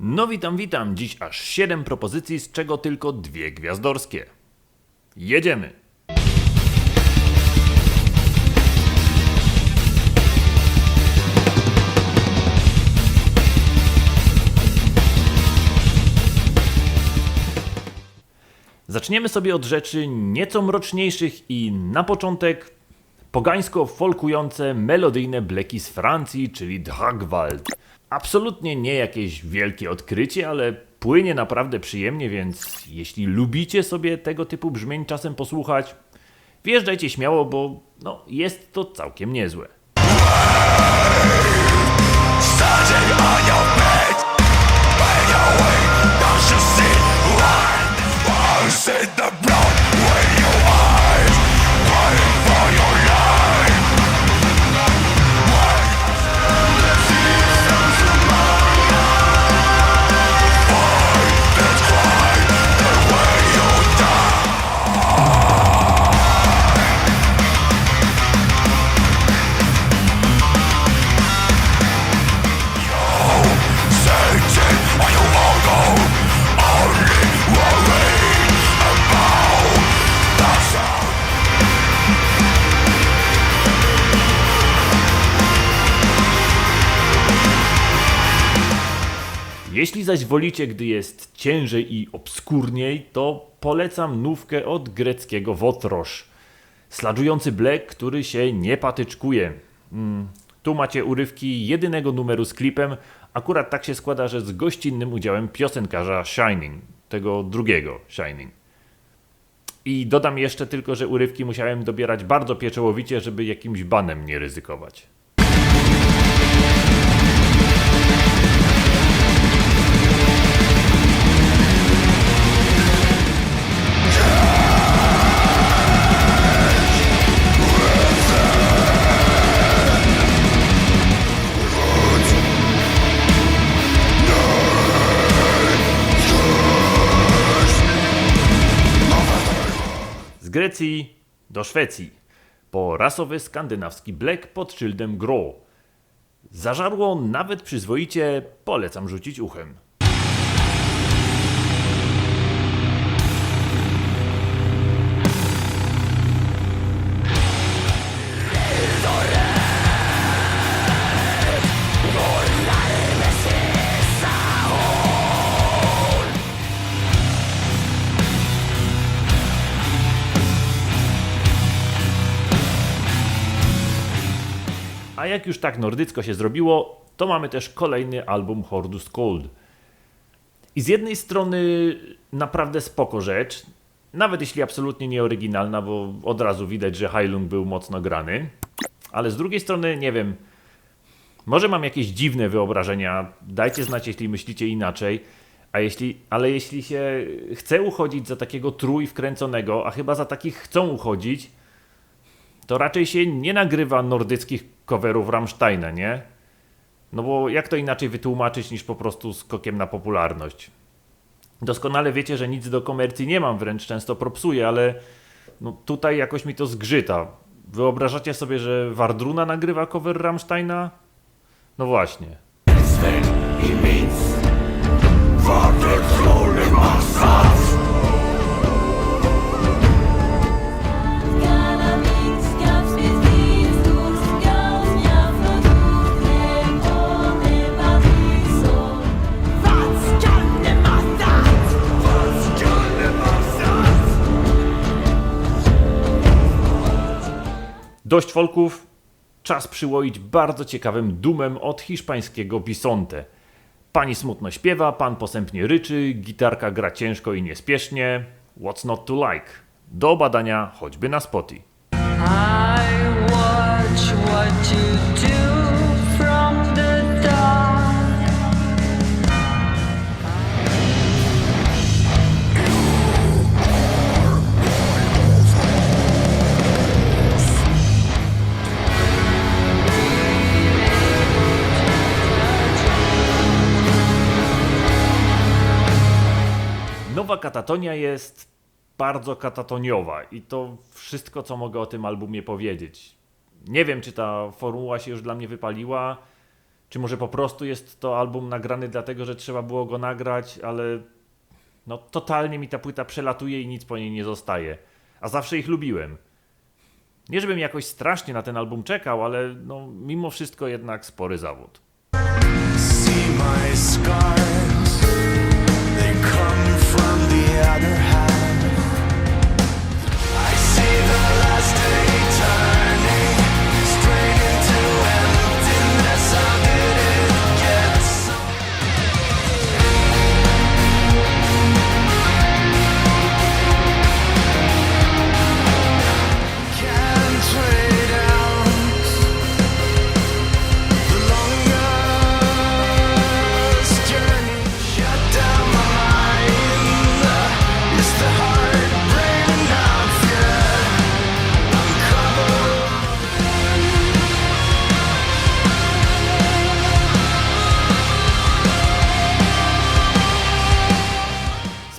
No witam, witam. Dziś aż 7 propozycji, z czego tylko dwie gwiazdorskie. Jedziemy! Zaczniemy sobie od rzeczy nieco mroczniejszych i na początek pogańsko-folkujące melodyjne bleki z Francji, czyli Dragwald. Absolutnie nie jakieś wielkie odkrycie, ale płynie naprawdę przyjemnie, więc jeśli lubicie sobie tego typu brzmień czasem posłuchać, wjeżdżajcie śmiało, bo no, jest to całkiem niezłe. Your Jeśli zaś wolicie, gdy jest ciężej i obskurniej, to polecam nówkę od greckiego Wotrosz. Sladżujący black, który się nie patyczkuje. Mm, tu macie urywki jedynego numeru z klipem. Akurat tak się składa, że z gościnnym udziałem piosenkarza Shining, tego drugiego Shining. I dodam jeszcze tylko, że urywki musiałem dobierać bardzo pieczołowicie, żeby jakimś banem nie ryzykować. Z Grecji do Szwecji. Po rasowy skandynawski black pod szyldem Gro. Zażarło nawet przyzwoicie, polecam rzucić uchem. A jak już tak nordycko się zrobiło, to mamy też kolejny album Hordus Cold. I z jednej strony naprawdę spoko rzecz, nawet jeśli absolutnie nie oryginalna, bo od razu widać, że Heilung był mocno grany, ale z drugiej strony nie wiem, może mam jakieś dziwne wyobrażenia, dajcie znać, jeśli myślicie inaczej, a jeśli, ale jeśli się chce uchodzić za takiego trój wkręconego, a chyba za takich chcą uchodzić, to raczej się nie nagrywa nordyckich coverów Rammsteina, nie? No bo jak to inaczej wytłumaczyć niż po prostu skokiem na popularność? Doskonale wiecie, że nic do komercji nie mam, wręcz często propsuję, ale no tutaj jakoś mi to zgrzyta. Wyobrażacie sobie, że Wardruna nagrywa cover Rammsteina? No właśnie. Sven, Dość folków, czas przyłoić bardzo ciekawym dumem od hiszpańskiego Bisonte. Pani smutno śpiewa, pan posępnie ryczy, gitarka gra ciężko i niespiesznie. What's not to like? Do badania choćby na Spotify. Nowa katatonia jest bardzo katatoniowa i to wszystko, co mogę o tym albumie powiedzieć. Nie wiem, czy ta formuła się już dla mnie wypaliła, Czy może po prostu jest to album nagrany dlatego, że trzeba było go nagrać, ale no totalnie mi ta płyta przelatuje i nic po niej nie zostaje. A zawsze ich lubiłem. Nie żebym jakoś strasznie na ten album czekał, ale no mimo wszystko jednak spory zawód. See my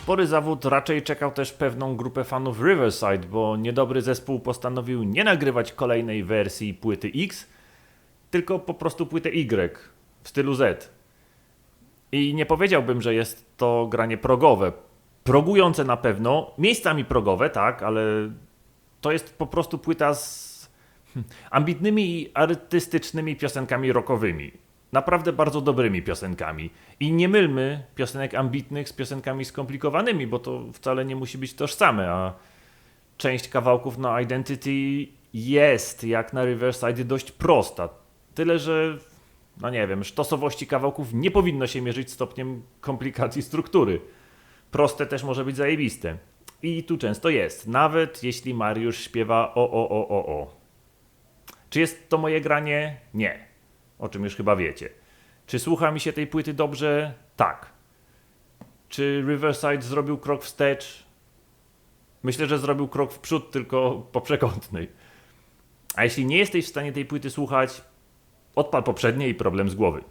Spory zawód raczej czekał też pewną grupę fanów Riverside, bo niedobry zespół postanowił nie nagrywać kolejnej wersji płyty X, tylko po prostu płytę Y w stylu Z. I nie powiedziałbym, że jest to granie progowe. Progujące na pewno, miejscami progowe, tak, ale to jest po prostu płyta z hmm, ambitnymi i artystycznymi piosenkami rockowymi. Naprawdę bardzo dobrymi piosenkami. I nie mylmy piosenek ambitnych z piosenkami skomplikowanymi, bo to wcale nie musi być tożsame, a część kawałków na Identity jest, jak na Riverside, dość prosta. Tyle, że, no nie wiem, sztosowości kawałków nie powinno się mierzyć stopniem komplikacji struktury. Proste też może być zajebiste. I tu często jest, nawet jeśli Mariusz śpiewa o, o, o, o, o. Czy jest to moje granie? Nie. O czym już chyba wiecie. Czy słucha mi się tej płyty dobrze? Tak. Czy Riverside zrobił krok wstecz? Myślę, że zrobił krok w przód, tylko po przekątnej. A jeśli nie jesteś w stanie tej płyty słuchać, odpal poprzednie i problem z głowy.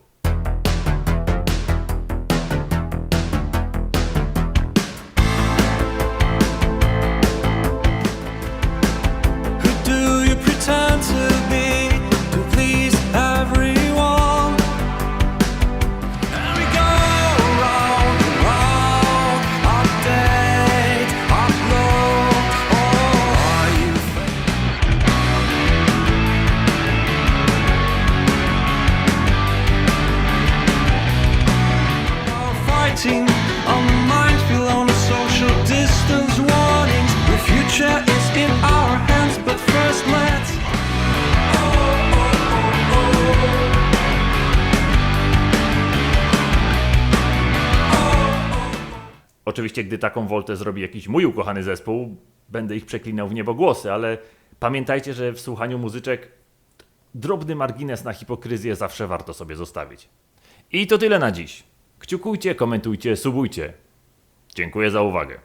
Oczywiście, gdy taką woltę zrobi jakiś mój ukochany zespół, będę ich przeklinał w niebogłosy, ale pamiętajcie, że w słuchaniu muzyczek drobny margines na hipokryzję zawsze warto sobie zostawić. I to tyle na dziś. Kciukujcie, komentujcie, subujcie. Dziękuję za uwagę.